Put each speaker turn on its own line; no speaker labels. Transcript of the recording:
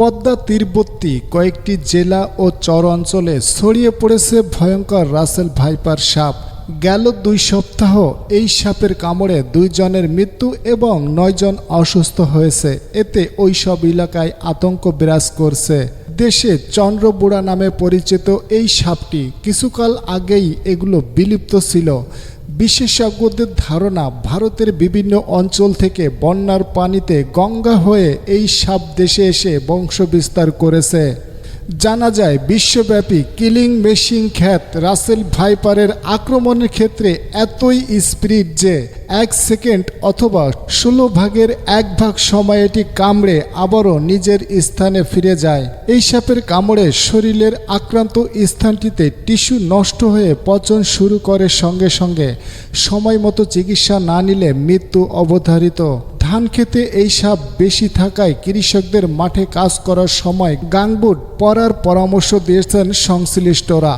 পদ্মা তীরবর্তী কয়েকটি জেলা ও চর অঞ্চলে ছড়িয়ে পড়েছে ভয়ঙ্কর রাসেল ভাইপার সাপ। গেল দুই সপ্তাহ এই সাপের কামড়ে দুইজনের মৃত্যু এবং নয়জন অসুস্থ হয়েছে। এতে ওই সব এলাকায় আতঙ্ক বিরাজ করছে। দেশে চন্দ্রবুড়া নামে পরিচিত এই সাপটি কিছুকাল আগেই এগুলো বিলুপ্ত ছিল। বিশেষজ্ঞদের ধারণা, ভারতের বিভিন্ন অঞ্চল থেকে বন্যার পানিতে গঙ্গা হয়ে এই সাপ দেশে এসে বংশবিস্তার করেছে। জানা যায়, বিশ্বব্যাপী কিলিং মেশিন খ্যাত রাসেল ভাইপারের আক্রমণের ক্ষেত্রে এতই স্পিরিট যে এক সেকেন্ড অথবা ষোলো ভাগের এক ভাগ সময় এটি কামড়ে আবারও নিজের স্থানে ফিরে যায়। এই সাপের কামড়ে শরীরের আক্রান্ত স্থানটিতে টিস্যু নষ্ট হয়ে পচন শুরু করে সঙ্গে সঙ্গে। সময় মতো চিকিৎসা না নিলে মৃত্যু অবধারিত। ধান খেতে এই সাপ বেশি থাকায় কৃষকদের মাঠে কাজ করার সময় গাংবুট পরার পরামর্শ দিয়েছেন সংশ্লিষ্টরা।